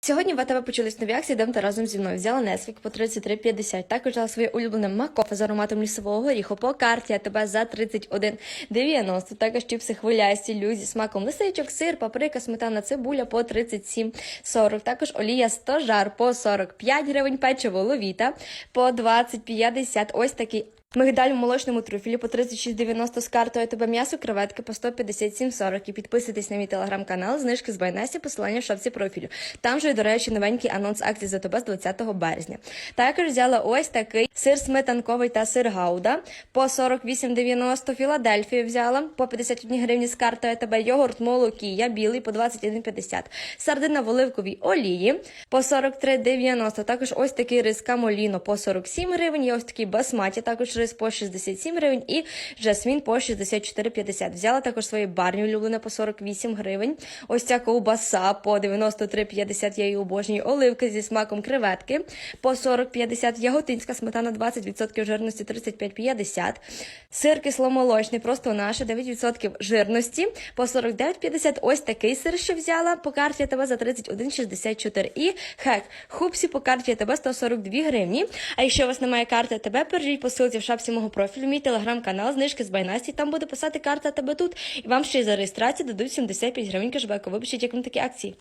Сьогодні в АТВ почались нові акції, йдемте разом зі мною. Взяла Несвік по 33,50. Також взяла своє улюблене макофе з ароматом лісового горіху по карті АТБ за 31,90. Також чіпси хвилясті, люзі, смаком лисичок, сир, паприка, сметана, цибуля по 37,40. Також олія стожар по 45 гривень, печиво ловіта по 20,50. Ось такий Мигдаль в молочному трюфелі по 36,90 з картою АТБ м'ясо, креветки по 157,40. І підписуйтесь на мій телеграм-канал, знижки з Байнесі, посилання в шапці профілю. Там же, до речі, новенький анонс акцій за АТБ з 20 березня. Також взяла ось такий сир сметанковий та сир гауда по 48,90. Філадельфію взяла по 51 гривні з картою АТБ. Йогурт молокія білий по 21,50. Сардина в оливковій олії по 43,90. Також ось такий рис камоліно по 47 гривень. Є ось такий басматі, також рис по 67 гривень і жасмін по 64,50. Взяла також свої барні улюблене по 48 гривень. Ось ця ковбаса по 93,50. Я її обожнюю. Оливки зі смаком креветки по 40,50. Яготинська сметана 20% жирності 35,50. Сир кисломолочний, просто наше 9% жирності по 49,50. Ось такий сир, що взяла по карті ТБ за 31,64. І хек, хупсі по карті ТБ 142 гривні. А якщо у вас немає карти ТБ, перейдіть по ссылці в шапці мого профілю, мій телеграм-канал, знижки з Байнасті, там буде писати карта тебе тут. І вам ще й за реєстрацію дадуть 75 гривень кешбеку. Вибачте, як вам такі акції.